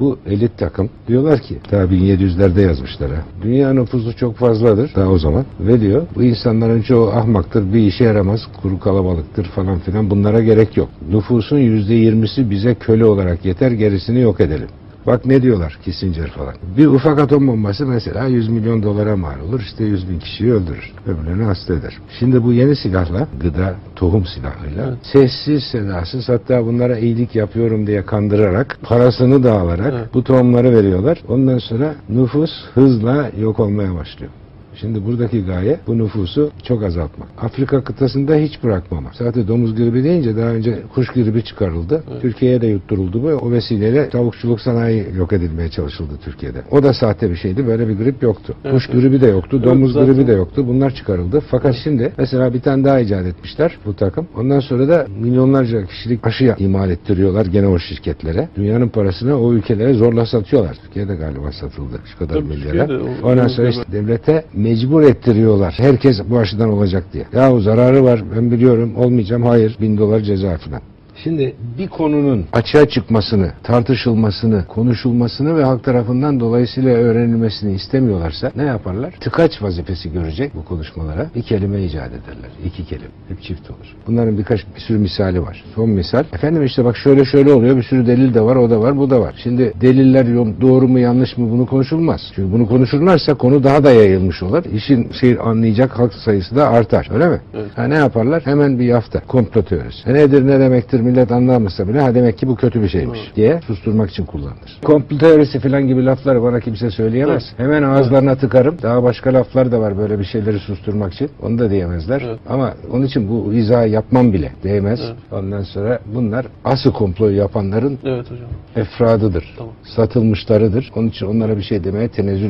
Bu elit takım diyorlar ki daha 1700'lerde yazmışlar ha. Dünya nüfusu çok fazladır daha o zaman ve diyor bu insanların çoğu ahmaktır bir işe yaramaz kuru kalabalıktır falan filan bunlara gerek yok. Nüfusun %20'si bize köle olarak yeter gerisini yok edelim. Bak ne diyorlar Kissinger falan. Bir ufak atom bombası mesela 100 milyon dolara mal olur. işte 100 bin kişiyi öldürür. Öbürlerini hasta eder. Şimdi bu yeni silahla, gıda, tohum silahıyla sessiz sedasız hatta bunlara iyilik yapıyorum diye kandırarak parasını da alarak Evet. bu tohumları veriyorlar. Ondan sonra nüfus hızla yok olmaya başlıyor. Şimdi buradaki gaye bu nüfusu çok azaltmak. Afrika kıtasında hiç bırakmamak. Zaten domuz gribi deyince daha önce kuş gribi çıkarıldı. Türkiye'ye de yutturuldu bu. O vesileyle tavukçuluk sanayi yok edilmeye çalışıldı Türkiye'de. O da sahte bir şeydi. Böyle bir grip yoktu. Evet, kuş evet. gribi de yoktu. Evet, Domuz zaten- gribi de yoktu. Bunlar çıkarıldı. Fakat şimdi mesela bir tane daha icat etmişler bu takım. Ondan sonra da milyonlarca kişilik aşı imal ettiriyorlar gene o şirketlere. Dünyanın parasını o ülkelere zorla satıyorlar. Türkiye'de galiba satıldı şu kadar milyara. Ondan sonra işte devlete mecbur ettiriyorlar. Herkes bu aşıdan olacak diye. Yahu zararı var ben biliyorum olmayacağım hayır bin dolar ceza falan. Şimdi bir konunun açığa çıkmasını, tartışılmasını, konuşulmasını ve halk tarafından dolayısıyla öğrenilmesini istemiyorlarsa ne yaparlar? Tıkaç vazifesi görecek bu konuşmalara bir kelime icat ederler. İki kelime. Hep çift olur. Bunların birkaç bir sürü misali var. Son misal. Efendim işte bak şöyle şöyle oluyor. Bir sürü delil de var. O da var. Bu da var. Şimdi deliller doğru mu yanlış mı bunu konuşulmaz. Çünkü bunu konuşurlarsa konu daha da yayılmış olur. İşin şey anlayacak halk sayısı da artar. Öyle mi? Evet. Ha ne yaparlar? Hemen bir yafta. Komplo teorisi. E nedir ne demektir millet anlamasa bile ha demek ki bu kötü bir şeymiş diye susturmak için kullanılır. Komplo teorisi falan gibi lafları bana kimse söyleyemez. Hemen ağızlarına tıkarım. Daha başka laflar da var böyle bir şeyleri susturmak için. Onu da diyemezler. Evet. Ama onun için bu izahı yapmam bile değmez. Evet. Ondan sonra bunlar asıl komployu yapanların Evet hocam. efradıdır. Tamam. Satılmışlarıdır. Onun için onlara bir şey demeye tenezzül